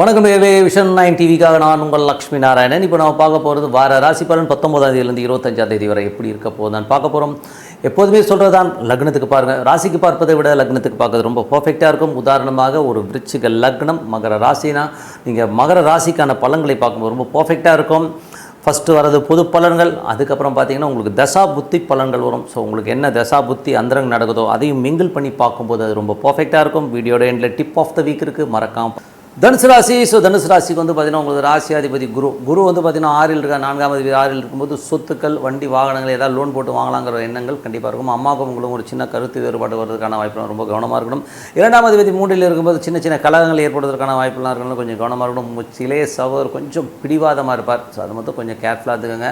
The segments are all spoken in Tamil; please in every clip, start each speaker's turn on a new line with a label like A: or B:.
A: வணக்கம் நேர்களே விஷன் நைன் டிவிக்காக நான் உங்கள் லக்ஷ்மி நாராயணன். இப்போ நம்ம பார்க்க போகிறது வார ராசி பலன் பத்தொன்பதாம் தேதியிலேருந்து இருபத்தஞ்சாம் தேதி வரை எப்படி இருக்க போகுதான் பார்க்க போகிறோம் எப்போதுமே சொல்கிறது தான் லக்னத்துக்கு பாருங்கள் ராசிக்கு பார்ப்பதை விட லக்னத்துக்கு பார்க்கறது ரொம்ப பர்ஃபெக்டாக இருக்கும். உதாரணமாக ஒரு விருச்சிக லக்னம் மகர ராசினா நீங்கள் மகர ராசிக்கான பலன்களை பார்க்கும்போது ரொம்ப பர்ஃபெக்டாக இருக்கும். ஃபஸ்ட்டு வரது பொது பலன்கள் அதுக்கப்புறம் பார்த்தீங்கன்னா உங்களுக்கு தசா புத்தி பலன்கள் வரும். ஸோ உங்களுக்கு என்ன தசா புத்தி அந்தரங்க நடக்குதோ அதையும் மிங்கிள் பண்ணி பார்க்கும்போது அது ரொம்ப பர்ஃபெக்டாக இருக்கும். வீடியோட எண்டில் டிப் ஆஃப் த வீக் இருக்குது மறக்காமல் தனுசு ராசி ஸோ தனுசு ராசிக்கு வந்து பார்த்தீங்கன்னா உங்களுக்கு ராசியாதிபதி குரு. குரு வந்து பார்த்திங்கன்னா ஆறில் இருக்க நான்காம் அதிபதி ஆறில் இருக்கும்போது சொத்துக்கள் வண்டி வாகனங்கள் ஏதாவது லோன் போட்டு வாங்கலாங்கிற எண்ணங்கள் கண்டிப்பாக இருக்கும். அம்மாவுக்கும் உங்களுக்கு ஒரு சின்ன கருத்து வேறுபாடு வருவதற்கான வாய்ப்பு ரொம்ப கவனமாக இருக்கணும். இரண்டாம் அதிபதி மூன்றில் இருக்கும்போது சின்ன சின்ன கலகங்கள் ஏற்படுவதற்கான வாய்ப்புலாம் இருக்கணும் கொஞ்சம் கவனமாக இருக்கணும். முச்சிலே சவர் கொஞ்சம் பிடிவாதமாக இருப்பார். ஸோ அது மட்டும் கொஞ்சம் கேர்ஃபுல்லாக இருந்துக்கோங்க.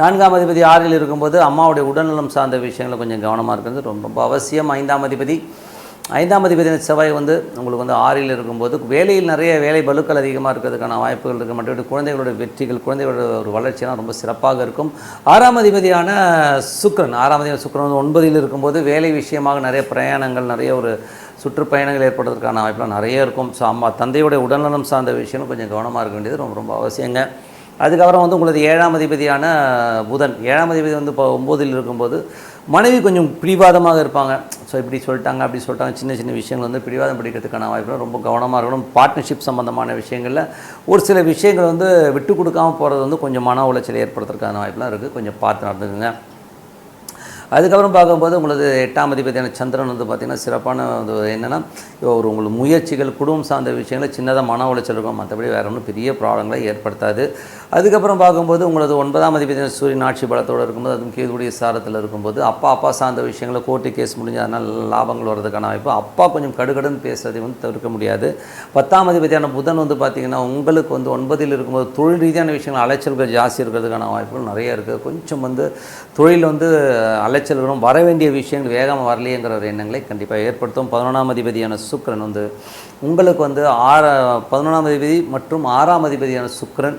A: நான்காம் அதிபதி ஆறில் இருக்கும்போது அம்மாவுடைய உடல்நலம் சார்ந்த விஷயங்களை கொஞ்சம் கவனமாக இருக்கிறது ரொம்ப ரொம்ப அவசியம். ஐந்தாம் அதிபதி ஐந்தாம் அதிபதி செவ்வாய் வந்து உங்களுக்கு வந்து ஆறில் இருக்கும்போது வேலையில் நிறைய வேலை பலுக்கள் அதிகமாக இருக்கிறதுக்கான வாய்ப்புகள் இருக்குது. மற்றபடி குழந்தைகளோட வெற்றிகள் குழந்தைகளோட ஒரு வளர்ச்சியெல்லாம் ரொம்ப சிறப்பாக இருக்கும். ஆறாம் அதிபதியான சுக்ரன் ஆறாம் அதிபதி சுக்கிரன் வந்து ஒன்பதில் இருக்கும்போது வேலை விஷயமாக நிறைய பிரயாணங்கள் நிறைய ஒரு சுற்றுப்பயணங்கள் ஏற்படுறதுக்கான வாய்ப்புலாம் நிறைய இருக்கும். ஸோ அம்மா தந்தையோட உடல்நலம் சார்ந்த விஷயம் கொஞ்சம் கவனமாக இருக்க வேண்டியது ரொம்ப ரொம்ப அவசியங்க. அதுக்கப்புறம் வந்து உங்களது ஏழாம் அதிபதியான புதன் ஏழாம் அதிபதி வந்து இப்போ ஒம்போதில் இருக்கும்போது மனைவி கொஞ்சம் பிடிவாதமாக இருப்பாங்க. ஸோ இப்படி சொல்லிட்டாங்க அப்படி சொல்லிட்டாங்க சின்ன சின்ன விஷயங்கள் வந்து பிடிவாதம் பிடிக்கிறதுக்கான வாய்ப்பு ரொம்ப கவனமாக இருக்கணும். பார்ட்னர்ஷிப் சம்மந்தமான விஷயங்களில் ஒரு சில விஷயங்கள் வந்து விட்டு கொடுக்காமல் போகிறது வந்து கொஞ்சம் மன உளைச்சல் ஏற்படுத்துறதுக்கான வாய்ப்புலாம் இருக்குது கொஞ்சம் பார்த்து நடந்துக்குங்க. அதுக்கப்புறம் பார்க்கும்போது உங்களது எட்டாம் அதிபதியான சந்திரன் வந்து பார்த்திங்கன்னா சிறப்பான இது என்னென்னா ஒரு உங்களுக்கு முயற்சிகள் குடும்பம் சார்ந்த விஷயங்கள் சின்னதாக மன உளைச்சல் இருக்கும். மற்றபடி வேறு ஒன்றும் பெரிய ப்ராப்ளங்களை ஏற்படுத்தாது. அதுக்கப்புறம் பார்க்கும்போது உங்களது ஒன்பதாம் அதிபதியான சூரியன் ஆட்சி பலத்தோடு இருக்கும்போது அதுவும் கேதுடைய சாரத்தில் இருக்கும்போது அப்பா அப்பா சார்ந்த விஷயங்களை கோர்ட்டு கேஸ் முடிஞ்சு அதனால் லாபங்கள் வர்றதுக்கான வாய்ப்பு. அப்பா கொஞ்சம் கடுகடுன்னு பேசுறதை வந்து தவிர்க்க முடியாது. பத்தாம் அதிபதியான புதன் வந்து பார்த்திங்கன்னா உங்களுக்கு வந்து ஒன்பதில் இருக்கும்போது தொழில் ரீதியான விஷயங்கள் அலைச்சல்கள் ஜாஸ்தி இருக்கிறதுக்கான வாய்ப்புகள் நிறைய இருக்குது கொஞ்சம் வந்து தொழில் வந்து அலை அலைச்சல்களும் வர வேண்டிய விஷயங்கள் வேகமாக வரலையேங்கிற ஒரு எண்ணங்களை கண்டிப்பாக ஏற்படுத்தும். பதினொன்றாம் அதிபதியான சுக்ரன் வந்து உங்களுக்கு வந்து ஆற பதினொன்றாம் அதிபதி மற்றும் ஆறாம் அதிபதியான சுக்ரன்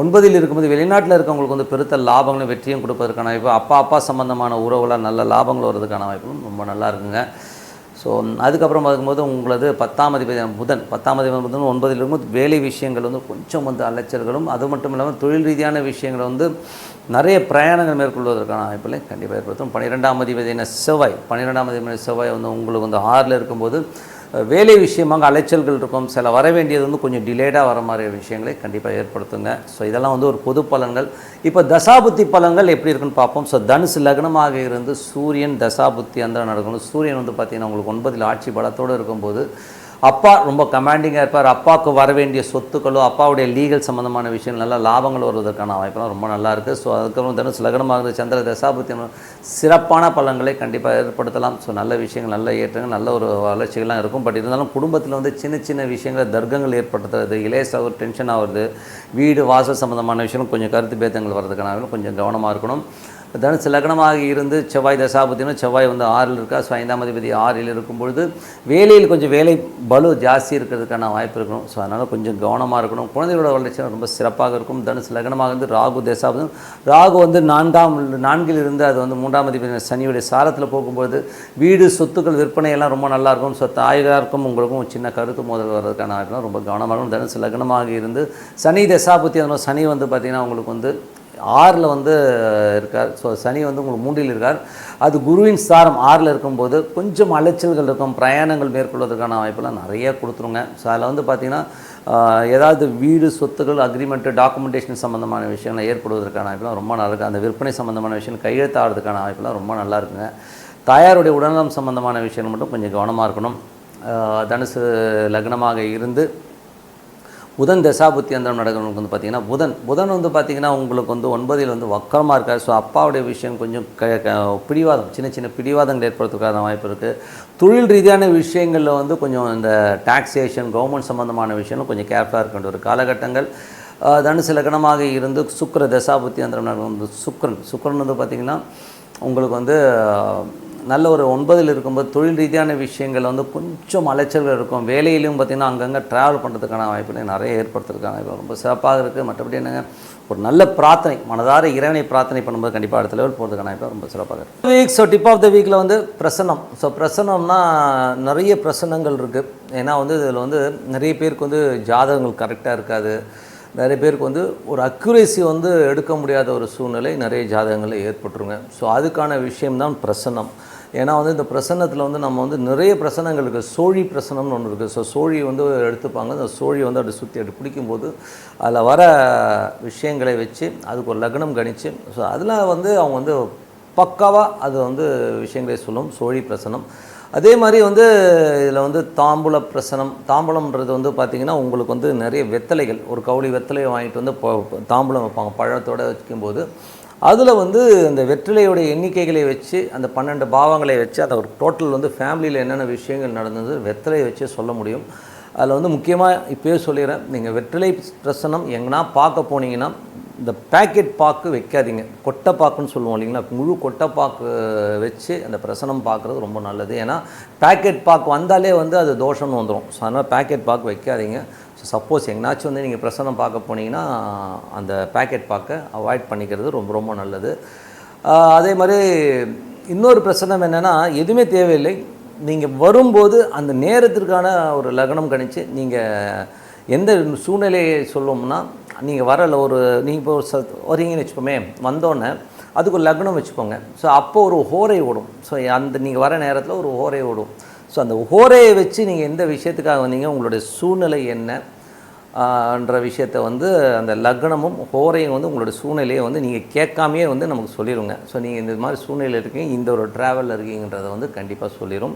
A: ஒன்பதில் இருக்கும்போது வெளிநாட்டில் இருக்கவங்களுக்கு வந்து பெருத்த லாபங்களும் வெற்றியும் கொடுப்பதற்கான வாய்ப்பு. அப்பா அப்பா சம்மந்தமான உறவுகளாக நல்ல லாபங்கள் வர்றதுக்கான வாய்ப்பும் ரொம்ப நல்லா இருக்குங்க. ஸோ அதுக்கப்புறம் பார்க்கும்போது உங்களது பத்தாம் அதிபதி புதன் பத்தாம் அதிபதி புதன் ஒன்பதில் இருக்கும்போது வேலை விஷயங்கள் வந்து கொஞ்சம் வந்து அலைச்சல்களும் அது மட்டும் இல்லாமல் தொழில் ரீதியான விஷயங்களை வந்து நிறைய பிரயாணங்கள் மேற்கொள்வதற்கான வாய்ப்புகளை கண்டிப்பாக ஏற்படுத்தும். பன்னிரெண்டாம் அதிபதியான செவ்வாய் பன்னிரெண்டாம் அதிபதியான செவ்வாய் வந்து உங்களுக்கு வந்து ஆறில் இருக்கும்போது வேலை விஷயமாக அலைச்சல்கள் இருக்கும். சில வர வேண்டியது வந்து கொஞ்சம் டிலேடாக வர மாதிரி விஷயங்களை கண்டிப்பாக ஏற்படுத்துங்க. ஸோ இதெல்லாம் வந்து ஒரு பொது பலன்கள். இப்போ தசாபுத்தி பலன்கள் எப்படி இருக்குன்னு பார்ப்போம். ஸோ தனுசு லக்னமாக இருந்து சூரியன் தசாபுத்தி அந்த நடக்கணும். சூரியன் வந்து பார்த்திங்கன்னா உங்களுக்கு ஒன்பதில் ஆட்சி பலத்தோடு இருக்கும்போது அப்பா ரொம்ப கமாண்டிங்காக இருப்பார். அப்பாவுக்கு வர வேண்டிய சொத்துக்களோ அப்பாவுடைய லீகல் சம்மந்தமான விஷயம் நல்லா லாபங்கள் வருவதற்கான வாய்ப்பெல்லாம் ரொம்ப நல்லா இருக்குது ஸோ அதுக்கப்புறம் தினம் லக்னமாக இருந்த சந்திர தசாபுத்தி சிறப்பான பலன்களை கண்டிப்பாக ஏற்படுத்தலாம். ஸோ நல்ல விஷயங்கள் நல்ல ஏற்றங்கள் நல்ல ஒரு வளர்ச்சிகள்லாம் இருக்கும். பட் இருந்தாலும் குடும்பத்தில் வந்து சின்ன சின்ன விஷயங்களை தர்க்கங்கள் ஏற்படுத்துறது இலேசாக ஒரு டென்ஷன் ஆகுறது வீடு வாசல் சம்மந்தமான விஷயம் கொஞ்சம் கருத்து பேதங்கள் வர்றதுக்கான கொஞ்சம் கவனமாக இருக்கணும். தனுசு லக்னமாக இருந்து செவ்வாய் தசாபத்தினா செவ்வாய் வந்து ஆறில் இருக்கா ஸோ ஐந்தாம் அதிபதி ஆறில் இருக்கும் பொழுது வேலையில் கொஞ்சம் வேலை பலு ஜாஸ்தி இருக்கிறதுக்கான வாய்ப்பு இருக்கணும். ஸோ அதனால் கொஞ்சம் கவனமாக இருக்கணும். குழந்தைகளோட வளர்ச்சி ரொம்ப சிறப்பாக இருக்கும். தனுசு லக்னமாக இருந்து ராகு தசாபதம் ராகு வந்து நான்காம் நான்கில் இருந்து அது வந்து மூன்றாம் அதிபதி சனியுடைய சாரத்தில் போகும்போது வீடு சொத்துக்கள் விற்பனையெல்லாம் ரொம்ப நல்லா இருக்கும். ஸோ தாயகாருக்கும் உங்களுக்கும் சின்ன கருத்து மோதல் வர்றதுக்கான வாய்ப்புலாம் ரொம்ப கவனமாக இருக்கும் தனுசு லக்னமாக இருந்து சனி தசாபத்தி அதனால் சனி வந்து பார்த்திங்கன்னா உங்களுக்கு வந்து ஆறில் வந்து இருக்கார். ஸோ சனி வந்து உங்களுக்கு மூன்றில் இருக்கார். அது குருவின் சாரம் ஆறில் இருக்கும்போது கொஞ்சம் அலைச்சல்கள் இருக்கும். பிரயாணங்கள் மேற்கொள்வதற்கான வாய்ப்பெல்லாம் நிறைய கொடுத்துருங்க. ஸோ அதில் வந்து பார்த்திங்கன்னா ஏதாவது வீடு சொத்துக்கள் அக்ரிமெண்ட்டு டாக்குமெண்டேஷன் சம்மந்தமான விஷயங்கள் ஏற்படுவதற்கான வாய்ப்பெல்லாம் ரொம்ப நல்லா இருக்குது அந்த விற்பனை சம்மந்தமான விஷயம் கையெழுத்தாடுறதுக்கான வாய்ப்பெல்லாம் ரொம்ப நல்லா இருக்குங்க. தாயாருடைய உடல்நலம் சம்மந்தமான விஷயங்கள் மட்டும் கொஞ்சம் கவனமாக இருக்கணும். தனுசு லக்னமாக இருந்து புதன் தசாபுத்தி அந்த நடக்கிறவங்களுக்கு வந்து பார்த்திங்கன்னா புதன் புதன் வந்து பார்த்திங்கன்னா உங்களுக்கு வந்து ஒன்பதில் வந்து வக்கரமாக இருக்கார். ஸோ அப்பாவுடைய விஷயம் கொஞ்சம் க க பிடிவாதம் சின்ன சின்ன பிடிவாதங்கள் ஏற்படுறதுக்கான வாய்ப்பு இருக்குது தொழில் ரீதியான விஷயங்களில் வந்து கொஞ்சம் இந்த டாக்ஸேஷன் கவர்மெண்ட் சம்மந்தமான விஷயம் கொஞ்சம் கேர்ஃபுல்லாக இருக்க வேண்டிய ஒரு காலகட்டங்கள். தனுசு லக்னமாக இருந்து சுக்கர தசாபுத்தி அந்த வந்து சுக்கரன். சுக்கரன் வந்து பார்த்திங்கன்னா உங்களுக்கு வந்து நல்ல ஒரு ஒன்பதில் இருக்கும்போது தொழில் ரீதியான விஷயங்கள் வந்து கொஞ்சம் அலைச்சல்கள் இருக்கும். வேலையிலையும் பார்த்திங்கன்னா அங்கங்கே ட்ராவல் பண்ணுறதுக்கான வாய்ப்புகளை நிறைய ஏற்படுத்துறதுக்கான இப்போ ரொம்ப சிறப்பாக இருக்குது மற்றபடி என்னங்க? ஒரு நல்ல பிரார்த்தனை மனதார இறைவனை பிரார்த்தனை பண்ணும்போது கண்டிப்பாக அடுத்த லெவல் போகிறதுக்கான வாய்ப்பு ரொம்ப சிறப்பாக இருக்குது week so tip of the வீக்கில் வந்து பிரசன்னம். ஸோ பிரசனம்னா நிறைய பிரசன்னங்கள் இருக்குது ஏன்னா வந்து இதில் வந்து நிறைய பேருக்கு வந்து ஜாதகங்கள் கரெக்டாக இருக்காது. நிறைய பேருக்கு வந்து ஒரு அக்யூரேசி வந்து எடுக்க முடியாத ஒரு சூழ்நிலை நிறைய ஜாதகங்களில் ஏற்பட்டுருங்க. ஸோ அதுக்கான விஷயம்தான் பிரசன்னம். ஏன்னா வந்து இந்த பிரசன்னத்தில் வந்து நம்ம வந்து நிறைய பிரசனங்கள் இருக்குது சோழி பிரசனம்னு ஒன்று இருக்குது ஸோ சோழி வந்து எடுத்துப்பாங்க. அந்த சோழி வந்து அப்படி சுற்றி அப்படி பிடிக்கும்போது அதில் வர விஷயங்களை வச்சு அதுக்கு ஒரு லக்னம் கணிச்சு ஸோ அதில் வந்து அவங்க வந்து பக்காவாக அது வந்து விஷயங்களை சொல்லும். சோழி பிரசனம். அதே மாதிரி வந்து இதில் வந்து தாம்பூல பிரசனம். தாம்பூலம்ன்றது வந்து பார்த்திங்கன்னா உங்களுக்கு வந்து நிறைய வெத்தலைகள். ஒரு கவுளி வெத்தலையை வாங்கிட்டு வந்து தாம்பூலம் வைப்பாங்க. பழத்தோடு வைக்கும்போது அதில் வந்து இந்த வெற்றிலையுடைய எண்ணிக்கைகளை வச்சு அந்த பன்னெண்டு பாவங்களை வச்சு அதை ஒரு டோட்டல் வந்து ஃபேமிலியில் என்னென்ன விஷயங்கள் நடந்தது வெற்றிலையை வச்சு சொல்ல முடியும். அதில் வந்து முக்கியமாக இப்போயே சொல்லிடுறேன். நீங்கள் வெற்றிலை பிரசனம் எங்கன்னா பார்க்க போனீங்கன்னா இந்த பேக்கெட் பாக்கு வைக்காதீங்க. கொட்டைப்பாக்குன்னு சொல்லுவோம் இல்லைங்களா? முழு கொட்டைப்பாக்கு வச்சு அந்த பிரசனம் பார்க்குறது ரொம்ப நல்லது. ஏன்னா பேக்கெட் பாக்கு வந்தாலே வந்து அது தோஷம்னு வந்துடும் ஸோ அதனால் பேக்கெட் பாக்கு வைக்காதீங்க. ஸோ சப்போஸ் எங்கனாச்சும் வந்து நீங்கள் பிரசனம் பார்க்க போனீங்கன்னா அந்த பேக்கெட் பார்க்க அவாய்ட் பண்ணிக்கிறது ரொம்ப ரொம்ப நல்லது. அதே மாதிரி இன்னொரு பிரச்சனை என்னென்னா எதுவுமே தேவையில்லை. நீங்கள் வரும்போது அந்த நேரத்திற்கான ஒரு லக்னம் கணித்து நீங்கள் எந்த சூழ்நிலையை சொல்லுவோம்னா நீங்கள் வரல ஒரு நீங்கள் இப்போ ச வரீங்கன்னு வச்சுப்போமே வந்தோடனே அதுக்கு ஒரு லக்னம் வச்சுக்கோங்க. ஸோ அப்போ ஒரு ஹோரை ஓடும். ஸோ அந்த நீங்கள் வர நேரத்தில் ஒரு ஹோரை ஓடும். ஸோ அந்த ஹோரையை வச்சு நீங்கள் எந்த விஷயத்துக்காக வந்தீங்க? உங்களுடைய சூழ்நிலை என்னன்ற விஷயத்தை வந்து அந்த லக்னமும் ஹோரையும் வந்து உங்களோட சூழ்நிலையை வந்து நீங்கள் கேட்காமையே வந்து நமக்கு சொல்லிடுங்க ஸோ நீங்கள் இந்த மாதிரி சூழ்நிலையில் இருக்கீங்க இந்த ஒரு ட்ராவலில் இருக்கீங்கன்றதை வந்து கண்டிப்பாக சொல்லிடும்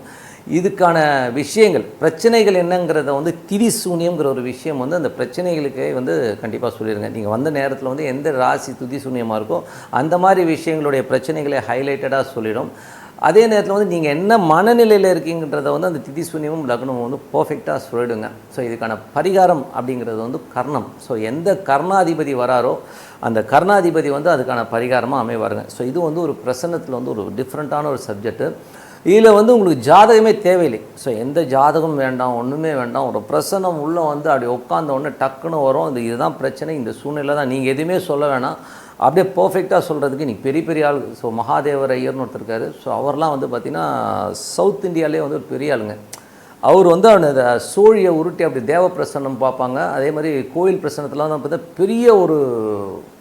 A: இதுக்கான விஷயங்கள் பிரச்சனைகள் என்னங்கிறத வந்து திரி சூன்யம்ங்கிற ஒரு விஷயம் வந்து அந்த பிரச்சனைகளுக்கே வந்து கண்டிப்பாக சொல்லிடுங்க நீங்கள் வந்த நேரத்தில் வந்து எந்த ராசி துதி சூன்யமாக இருக்கோ அந்த மாதிரி விஷயங்களுடைய பிரச்சனைகளை ஹைலைட்டடாக சொல்லிடும். அதே நேரத்தில் வந்து நீங்கள் என்ன மனநிலையில் இருக்கீங்கன்றத வந்து அந்த திதி சூன்யமும் லக்னமும் வந்து பர்ஃபெக்டாக சொல்லிடுங்க. ஸோ இதுக்கான பரிகாரம் அப்படிங்கிறது வந்து கர்ணம். ஸோ எந்த கர்ணாதிபதி வராரோ அந்த கர்ணாதிபதி வந்து அதுக்கான பரிகாரமாக அமைவாருங்க. ஸோ இது வந்து ஒரு பிரசன்னத்தில் வந்து ஒரு டிஃப்ரெண்ட்டான ஒரு சப்ஜெக்ட்டு இதில் வந்து உங்களுக்கு ஜாதகமே தேவையில்லை. ஸோ எந்த ஜாதகம் வேண்டாம் ஒன்றுமே வேண்டாம். ஒரு பிரசன்னம் உள்ளே வந்து அப்படி உட்காந்த உடனே டக்குன்னு வரும். இது இதுதான் பிரச்சனை. இந்த சூழ்நிலை தான் நீங்கள் எதுவுமே சொல்ல வேணாம். அப்படியே பர்ஃபெக்டாக சொல்கிறதுக்கு நீ பெரிய பெரிய ஆள் ஸோ மகாதேவர் ஐயர்னு ஒருத்தர் இருக்காரு. ஸோ அவர்லாம் வந்து பார்த்திங்கன்னா சவுத் இந்தியாவிலே வந்து ஒரு பெரிய ஆளுங்க. அவர் வந்து அந்த சோழியை உருட்டி அப்படி தேவ பிரசன்னம் பார்ப்பாங்க. அதே மாதிரி கோயில் பிரசன்னத்தில் வந்து பார்த்தா பெரிய ஒரு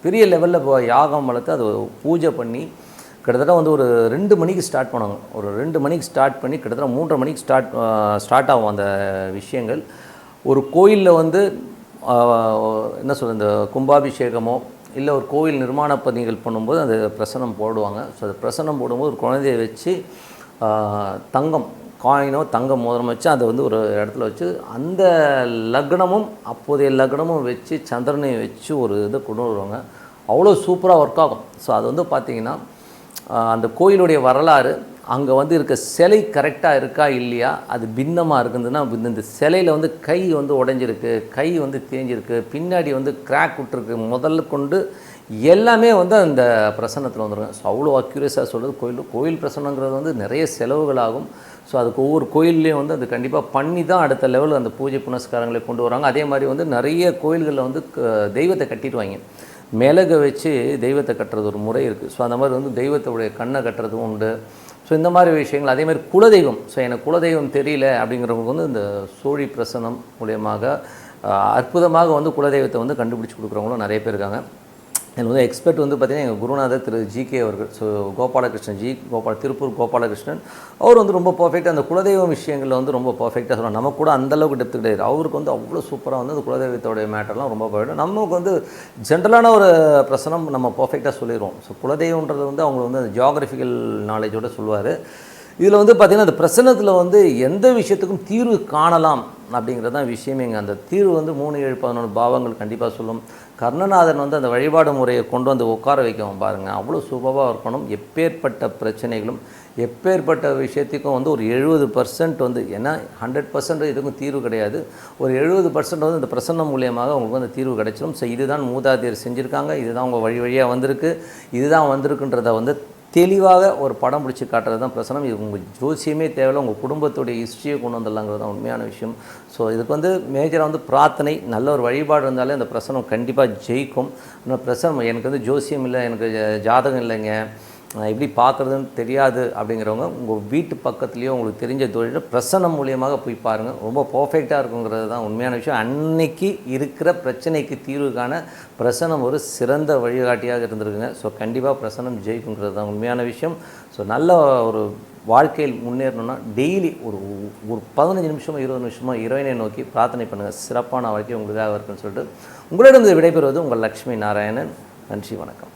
A: பெரிய லெவலில் இப்போ யாகம் வளர்த்து அதை பூஜை பண்ணி கிட்டத்தட்ட வந்து ஒரு ரெண்டு மணிக்கு ஸ்டார்ட் பண்ணுவாங்க. ஒரு ரெண்டு மணிக்கு ஸ்டார்ட் பண்ணி கிட்டத்தட்ட மூன்றரை மணிக்கு ஸ்டார்ட் ஸ்டார்ட் ஆகும் அந்த விஷயங்கள். ஒரு கோயிலில் வந்து என்ன சொல்கிறது இந்த கும்பாபிஷேகமோ இல்லை ஒரு கோவில் நிர்மாண பணிகள் பண்ணும்போது அந்த பிரசனம் போடுவாங்க. ஸோ அந்த பிரசனம் போடும்போது ஒரு குழந்தைய வச்சு தங்கம் காயினோ தங்கம் மோதிரம் வச்சு அதை வந்து ஒரு இடத்துல வச்சு அந்த லக்னமும் அப்போதைய லக்னமும் வச்சு சந்திரனையும் வச்சு ஒரு இதை கொண்டு வருவாங்க. அவ்வளோ சூப்பராக ஒர்க் ஆகும். ஸோ அது வந்து பார்த்திங்கன்னா அந்த கோயிலுடைய வரலாறு அங்கே வந்து இருக்க சிலை கரெக்டாக இருக்கா இல்லையா? அது பின்னமாக இருக்குதுன்னா இந்த- இந்த சிலையில் வந்து கை வந்து உடஞ்சிருக்கு கை வந்து தேஞ்சிருக்கு பின்னாடி வந்து கிராக் விட்டுருக்கு. முதல்ல கொண்டு எல்லாமே வந்து அந்த பிரசன்னத்தில் வந்துருங்க ஸோ அவ்வளோ அக்யூரேஸாக சொல்கிறது கோயில். கோயில் பிரசன்னங்கிறது வந்து நிறைய செலவுகள் ஆகும் ஸோ அதுக்கு ஒவ்வொரு கோயில்லையும் வந்து அது கண்டிப்பாக பண்ணி தான் அடுத்த லெவலில் அந்த பூஜை புனஸ்காரங்களை கொண்டு வராங்க. அதே மாதிரி வந்து நிறைய கோயில்களில் வந்து க- தெய்வத்தை கட்டிடுவாங்க. மிளகை வச்சு தெய்வத்தை கட்டுறது ஒரு முறை இருக்குது ஸோ அந்த மாதிரி வந்து தெய்வத்தோடைய கண்ணை கட்டுறதும் உண்டு. ஸோ இந்த மாதிரி விஷயங்கள் அதே மாதிரி குலதெய்வம். ஸோ எனக்கு குலதெய்வம் தெரியல அப்படிங்கிறவங்க வந்து இந்த சோழி பிரசனம் மூலியமாக அற்புதமாக வந்து குலதெய்வத்தை வந்து கண்டுபிடிச்சி கொடுக்குறவங்களும் நிறைய பேர் இருக்காங்க. இதில் வந்து எக்ஸ்பர்ட் வந்து பார்த்தீங்கன்னா எங்கள் குருநாதர் திரு ஜி கே அவர்கள் ஸோ கோபாலகிருஷ்ணன் ஜி கோபால திருப்பூர் கோபாலகிருஷ்ணன் அவர் வந்து ரொம்ப பர்ஃபெக்டாக அந்த குலதெய்வம் விஷயங்களில் வந்து ரொம்ப பர்ஃபெக்டாக சொல்லுவாங்க நமக்கு கூட அந்த அளவுக்கு டெப்த் கிடையாது. அவருக்கு வந்து அவ்வளோ சூப்பராக வந்து அந்த குலதெய்வத்தோடைய மேட்டர்லாம் ரொம்ப பர்ஃபெக்டாக நமக்கு வந்து ஜென்ரலான ஒரு பிரசனம் நம்ம பர்ஃபெக்டாக சொல்லிடுவோம் ஸோ குலதெய்வன்றது வந்து அவங்க வந்து அந்த ஜியாகிரபிக்கல் நாலேஜோடு சொல்லுவார். இதில் வந்து பார்த்திங்கன்னா அந்த பிரசனத்தில் வந்து எந்த விஷயத்துக்கும் தீர்வு காணலாம் அப்படிங்கிறது தான் விஷயமேங்க அந்த தீர்வு வந்து மூணு ஏழு பதினொன்று பாவங்கள் கண்டிப்பாக சொல்லும். கர்ணநாதன் வந்து அந்த வழிபாடு முறையை கொண்டு வந்து உட்கார வைக்கவும் பாருங்கள் அவ்வளோ சூப்பராக இருக்கணும். எப்பேற்பட்ட பிரச்சனைகளும் எப்பேற்பட்ட விஷயத்துக்கும் வந்து ஒரு எழுபது பர்சன்ட் வந்து ஏன்னா ஹண்ட்ரட் பர்சன்ட் இதுக்கும் தீர்வு கிடையாது. ஒரு எழுபது பர்சன்ட் வந்து இந்த பிரசன்னம் மூலியமாக உங்களுக்கு வந்து தீர்வு கிடைச்சிடும் ஸோ இதுதான் மூதாதையர் செஞ்சுருக்காங்க. இதுதான் உங்கள் வழி வழியாக வந்திருக்கு. இதுதான் வந்திருக்குன்றத வந்து தெளிவாக ஒரு படம் பிடிச்சி காட்டுறது தான் பிரசனம். இது உங்கள் ஜோசியமே தேவையில்ல உங்கள் குடும்பத்துடைய ஹிஸ்ட்ரியை கொண்டு வந்துடலாங்கிறது தான் உண்மையான விஷயம். ஸோ இதுக்கு வந்து மேஜராக வந்து பிரார்த்தனை நல்ல ஒரு வழிபாடு இருந்தாலே அந்த பிரசனம் கண்டிப்பாக ஜெயிக்கும். ஆனால் பிரசனம் எனக்கு வந்து ஜோசியம் இல்லை எனக்கு ஜாதகம் இல்லைங்க. எப்படி பார்க்குறதுன்னு தெரியாது அப்படிங்கிறவங்க உங்கள் வீட்டு பக்கத்துலேயோ உங்களுக்கு தெரிஞ்ச தொழில் பிரசனம் மூலியமாக போய் பாருங்கள் ரொம்ப பர்ஃபெக்டாக இருக்குங்கிறது தான் உண்மையான விஷயம். அன்னைக்கு இருக்கிற பிரச்சனைக்கு தீர்வு காண பிரசனம் ஒரு சிறந்த வழிகாட்டியாக இருந்திருக்குங்க. ஸோ கண்டிப்பாக பிரசனம் ஜெயிக்குங்கிறது தான் உண்மையான விஷயம். ஸோ நல்ல ஒரு வாழ்க்கையில் முன்னேறணும்னா டெய்லி ஒரு ஒரு பதினஞ்சு நிமிஷமோ இருபது நிமிஷமோ இறைவனை நோக்கி பிரார்த்தனை பண்ணுங்கள் சிறப்பான வாழ்க்கை உங்களுக்காக இருக்குன்னு சொல்லிட்டு உங்களிடம் விடைபெறுவது உங்கள் லக்ஷ்மி நாராயணன். நன்றி வணக்கம்.